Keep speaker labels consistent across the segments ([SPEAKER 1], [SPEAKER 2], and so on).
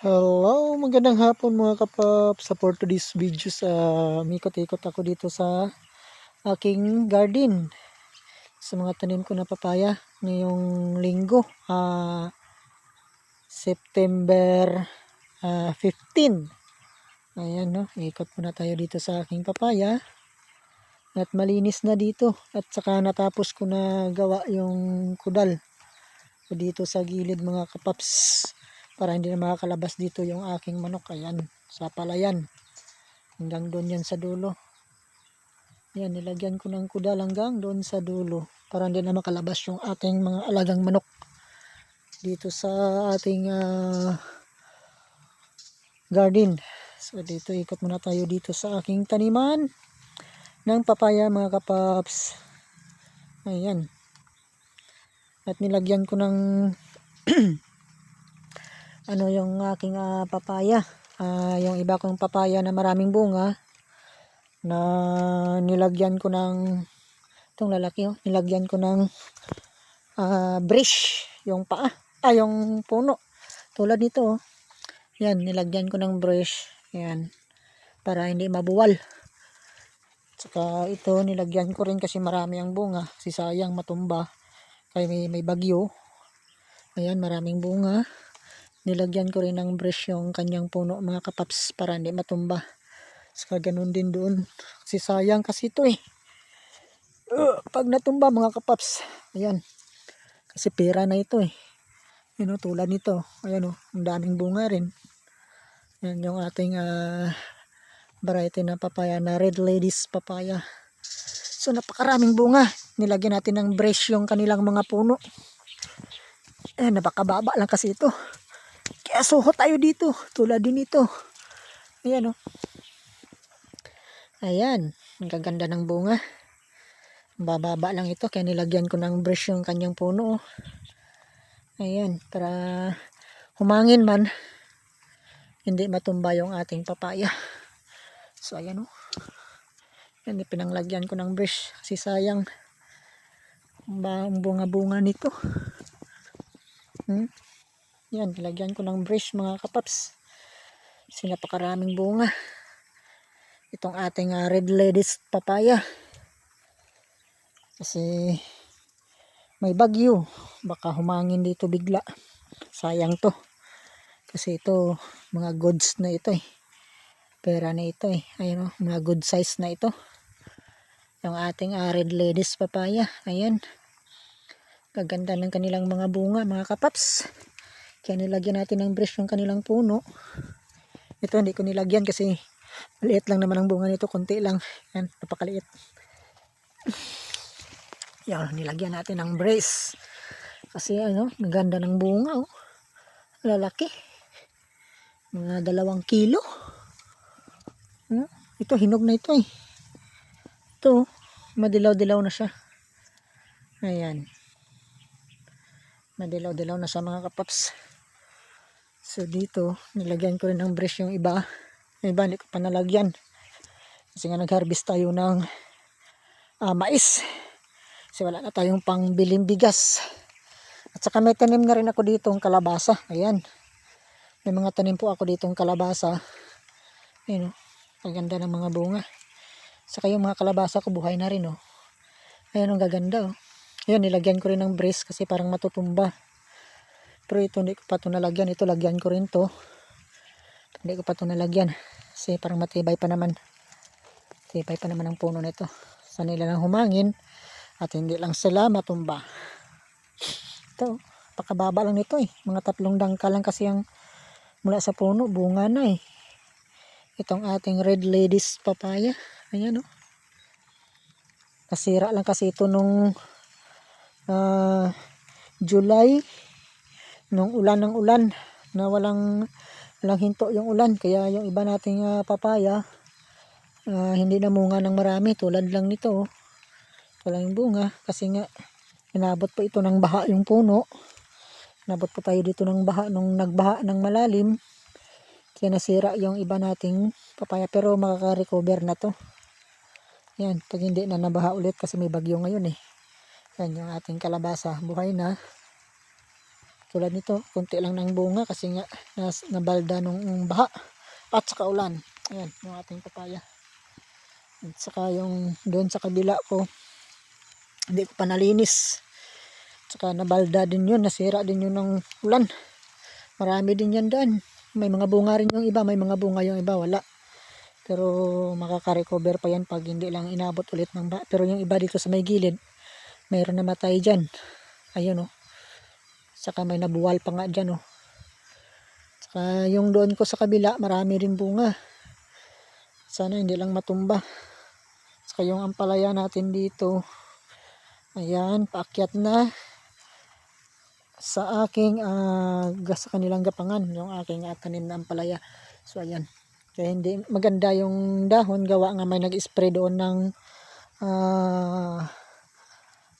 [SPEAKER 1] Hello, magandang hapon mga kapap. Sa for today's video sa mikot-ikot ako dito sa aking garden. Sa mga tanim ko na papaya ngayong linggo, ah, September ah, 15. Ayan no, ikot muna tayo dito sa aking papaya. At malinis na dito at saka natapos ko na gawa yung kudal dito sa gilid mga kapaps para hindi na makakalabas dito yung aking manok. Ayan sa palayan hanggang doon yan sa dulo. Yan nilagyan ko ng kudal hanggang doon sa dulo para hindi na makalabas yung ating mga alagang manok dito sa ating ah, garden. So dito ikot muna tayo dito sa aking taniman ng papaya mga kapaps. Ayan. At nilagyan ko ng ano yung aking ah, papaya. Ah, yung iba kong papaya na maraming bunga na nilagyan ko ng itong lalaki oh, nilagyan ko ng ah, brush yung paa, ah yung puno. Tulad nito oh. Yan, nilagyan ko ng brush. Yan. Para hindi mabuwal. Tsaka ito, nilagyan ko rin kasi marami ang bunga. Kasi sayang matumba. Kaya may, may bagyo. Ayan, maraming bunga nilagyan ko rin ng brush yung kanyang puno mga kapaps para hindi matumba. Saka ganun din doon. Kasi sayang kasi ito eh. Uh, pag natumba mga kapaps. Ayan. Kasi pera na ito eh. Yun o, tulad nito. Ayan o ang daming bunga rin. Yan yung ating uh, variety na papaya na red ladies papaya. So napakaraming bunga. Nilagyan natin ng brush yung kanilang mga puno. Eh napakababa lang kasi ito kaya suho tayo dito. Tulad din ito. Ayan o. Oh. Ayan. Ang gaganda ng bunga. Bababa lang ito. Kaya nilagyan ko ng brush yung kanyang puno. Oh. Ayan. Para humangin man. Hindi matumba yung ating papaya. So ayan o. Oh. Yan. Pinanglagyan ko ng brush. Kasi sayang. Ang bunga-bunga nito. Hmm? Yan, nilagyan ko ng brush mga kapaps. Kasi napakaraming bunga. Itong ating uh, red ladies papaya. Kasi may bagyo. Baka humangin dito bigla. Sayang to. Kasi ito, mga goods na ito eh. Pera na ito eh. Ayun o, mga good size na ito. Yung ating uh, red ladies papaya. Ayan. Kaganda ng kanilang mga bunga mga kapaps. Kaya nilagyan natin ng brush yung kanilang puno. Ito hindi ko nilagyan kasi maliit lang naman ang bunga nito. Konti lang. Yan, napakaliit. Yan, nilagyan natin ng brace. Kasi ano, maganda ng bunga. Oh. Lalaki. Mga dalawang kilo. Hmm? Ito, hinog na ito eh. Ito, madilaw-dilaw na siya. Ayan. Madilaw-dilaw na sa mga kapaps. So dito, nilagyan ko rin ng brush yung iba. Yung iba hindi ko pa nalagyan. Kasi nga nag-harvest tayo ng uh, mais. Kasi wala na tayong pang biling bigas. At saka may tanim na rin ako dito ng kalabasa. Ayan. May mga tanim po ako dito ng kalabasa. Ayan o. Ang ganda ng mga bunga. Saka yung mga kalabasa ko buhay na rin o. Ayan ang gaganda o. Ayan, nilagyan ko rin ng brace kasi parang matutumba. Pero ito hindi ko pa ito nalagyan. Ito lagyan ko rin to. Hindi ko pa ito nalagyan. Kasi parang matibay pa naman. Matibay pa naman ang puno nito. Sa nila lang humangin. At hindi lang sila matumba. Ito. Pakababa lang nito eh. Mga tatlong dangka lang kasi ang mula sa puno. Bunga na eh. Itong ating red ladies papaya. Ayan o. Oh. Nasira lang kasi ito nung uh, July nung ulan ng ulan na walang walang hinto yung ulan. Kaya yung iba nating uh, papaya uh, hindi namunga ng marami. Tulad lang nito oh. walang bunga. Kasi nga inabot pa ito ng baha yung puno. Inabot pa tayo dito ng baha nung nagbaha ng malalim. Kaya nasira yung iba nating papaya. Pero makaka-recover na to. Yan pag hindi na nabaha ulit kasi may bagyo ngayon eh. Yan yung ating kalabasa. Buhay na Tulad nito, konti lang ng bunga kasi nga nas, nabalda nung baha at saka ulan. Ayan, yung ating papaya. At saka yung doon sa kabila ko, hindi ko pa nalinis. Saka nabalda din yun, nasira din yun ng ulan. Marami din yan daan. May mga bunga rin yung iba, may mga bunga yung iba, wala. Pero makaka-recover pa yan pag hindi lang inabot ulit ng ba. Pero yung iba dito sa may gilid, mayroon namatay dyan. Ayun oh. Saka may nabuwal pa nga dyan oh. Saka yung doon ko sa kabila, marami rin bunga. Sana hindi lang matumba. Saka yung ampalaya natin dito, ayan, paakyat na sa aking gas sa kanilang gapangan, yung aking uh, tanim na ampalaya. So ayan. Kaya hindi maganda yung dahon gawa nga may nag-spray doon ng ah,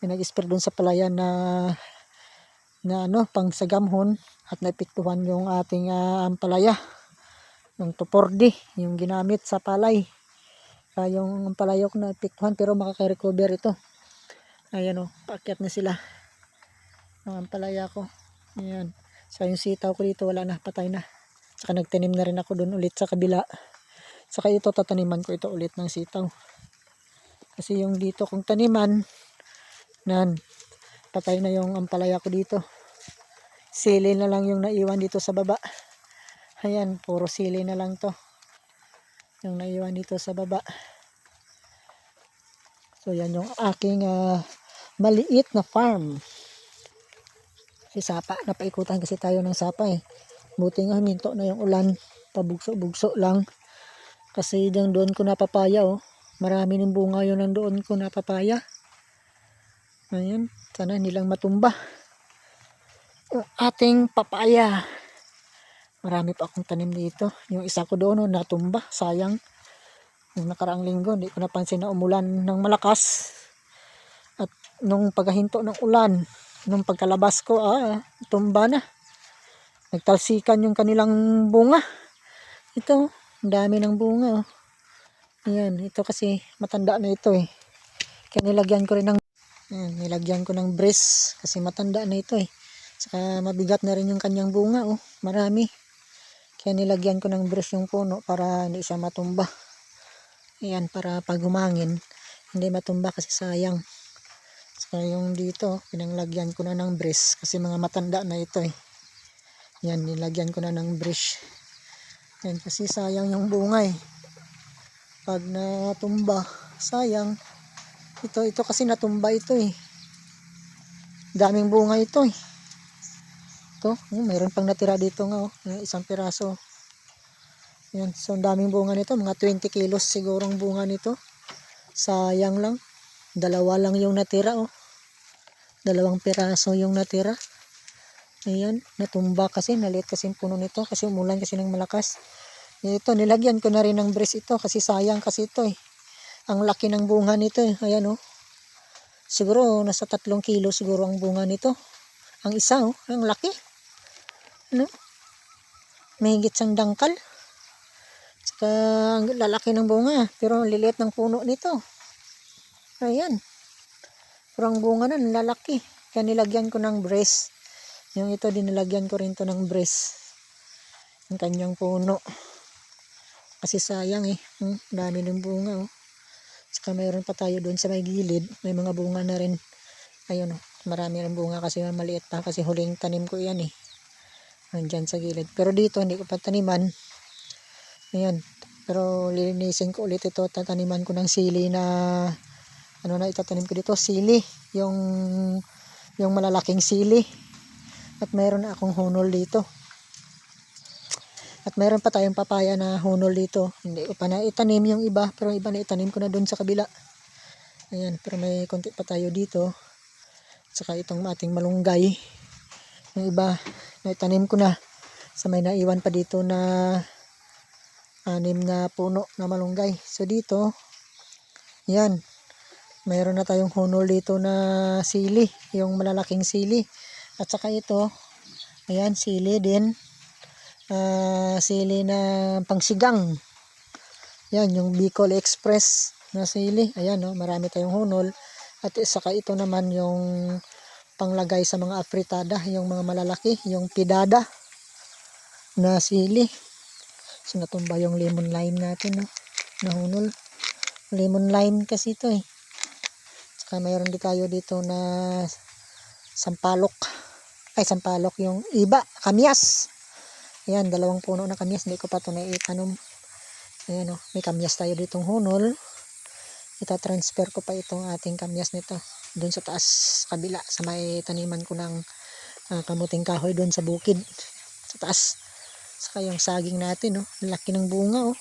[SPEAKER 1] may nag-spray doon sa palaya na na ano pang sagamhon at naepektuhan yung ating ah, ampalaya yung tupordi yung ginamit sa palay. Kaya yung ampalaya ko naepektuhan pero makaka-recover ito. Ayan o paakyat na sila. Ang ampalaya ko. Ayan. So yung sitaw ko dito wala na patay na. Saka nagtanim na rin ako doon ulit sa kabila. Saka ito tataniman ko ito ulit ng sitaw. Kasi yung dito kong taniman nan patay na yung ampalaya ko dito. Sili na lang yung naiwan dito sa baba. Ayan puro sili na lang to. Yung naiwan dito sa baba. So yan yung aking ah, maliit na farm. Si sapa. Napaikutan kasi tayo ng sapa eh. Buti nga huminto na yung ulan. Pabugso-bugso lang. Kasi yung doon ko napapaya oh. Marami ng bunga yun ang doon ko napapaya ayan sana nilang matumba. Yung ating papaya. Marami pa akong tanim dito. Yung isa ko doon oh, natumba. Sayang. Yung nakaraang linggo hindi ko napansin na umulan ng malakas. At nung paghahinto ng ulan nung pagkalabas ko ah tumba na. Nagtalsikan yung kanilang bunga. Ito dami ng bunga oh. Ayan, ito kasi matanda na ito eh. Kaya nilagyan ko rin ng ayan, nilagyan ko ng brace kasi matanda na ito eh. Saka mabigat na rin yung kanyang bunga oh, marami. Kaya nilagyan ko ng brace yung puno para hindi siya matumba. Ayan, para pag humangin, hindi matumba kasi sayang. Saka yung dito, pinanglagyan ko na ng brace kasi mga matanda na ito eh. Yan, nilagyan ko na ng brush. Yan, kasi sayang yung bunga eh pag natumba sayang ito ito kasi natumba ito eh. Daming bunga ito eh. Ito oh, mayroon pang natira dito nga oh, isang piraso. Yan so daming bunga nito. Mga 20 kilos sigurong bunga nito. Sayang lang. Dalawa lang yung natira oh. Dalawang piraso yung natira. Ayan natumba kasi. Nalit kasi yung puno nito. Kasi umulan kasi ng malakas. Ito, nilagyan ko na rin ng brace ito kasi sayang kasi ito eh. Ang laki ng bunga nito eh. Ayan oh. Siguro nasa tatlong kilo siguro ang bunga nito. Ang isa oh, ang laki. Ano? Mahigit sang dangkal. Saka ang lalaki ng bunga. Pero ang liliit ng puno nito. Ayan. Pero ang bunga na lalaki. Kaya nilagyan ko ng brace. Yung ito din nilagyan ko rin to ng brace. Ang kanyang puno. Kasi sayang eh. Hmm, dami ng bunga oh. Saka mayroon pa tayo doon sa may gilid. May mga bunga na rin. Ayun oh. Marami rin bunga kasi maliit pa. Kasi huling tanim ko yan eh. Nandyan sa gilid. Pero dito hindi ko pa taniman. Ayan. Pero lilinisin ko ulit ito. Tataniman ko ng sili na ano na itatanim ko dito. Sili. Yung yung malalaking sili. At mayroon akong hunol dito. At meron pa tayong papaya na hunol dito. Hindi ko pa na itanim yung iba, pero iba na itanim ko na doon sa kabila. Ayan, pero may konti pa tayo dito. Saka itong ating malunggay. Yung iba, na itanim ko na. Sa may naiwan pa dito na anim na puno na malunggay. So dito, yan. Mayroon na tayong hunol dito na sili. Yung malalaking sili. At saka ito, ayan, sili din uh, sili na pangsigang. Yan, yung Bicol Express na sili. Ayan, no, marami tayong hunol. At saka ito naman yung panglagay sa mga afritada, yung mga malalaki, yung pidada na sili. So natumba yung lemon lime natin, no? Nahunol. Lemon lime kasi ito eh. Saka mayroon din tayo dito na sampalok. Ay, sampalok yung iba, kamyas. Ayan, dalawang puno na kamyas. Hindi ko pa ito naitanom. Ayan o, may kamyas tayo ditong hunol. Ita-transfer ko pa itong ating kamyas nito. Doon sa taas, kabila, sa may taniman ko ng ah, kamuting kahoy doon sa bukid. Sa taas. Saka yung saging natin, oh. Laki ng bunga, oh.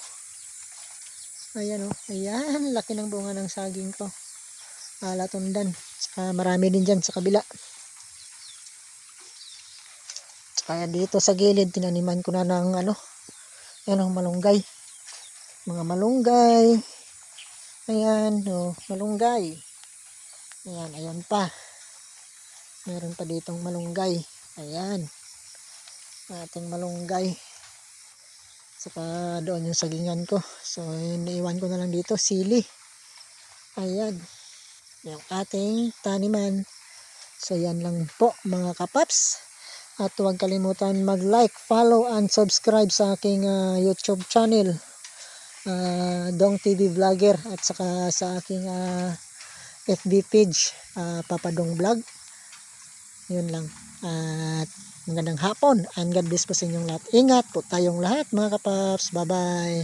[SPEAKER 1] Ayan, oh. Ayan, laki ng bunga ng saging ko. Alatundan. Saka marami din dyan sa kabila. Kaya dito sa gilid, tinaniman ko na ng ano, yan ang malunggay. Mga malunggay. Ayan, oh, malunggay. Ayan, ayan pa. Meron pa ditong malunggay. Ayan. Ating malunggay. Saka doon yung sagingan ko. So, iniiwan ko na lang dito, sili. Ayan. Yung ating taniman. So, yan lang po mga kapaps. At huwag kalimutan mag-like, follow, and subscribe sa aking ah, YouTube channel. ah, Dong TV Vlogger at saka sa aking ah, FB page, ah, Papa Dong Vlog. Yun lang. At magandang hapon and God bless po sa inyong lahat. Ingat po tayong lahat mga kapaps. Bye-bye.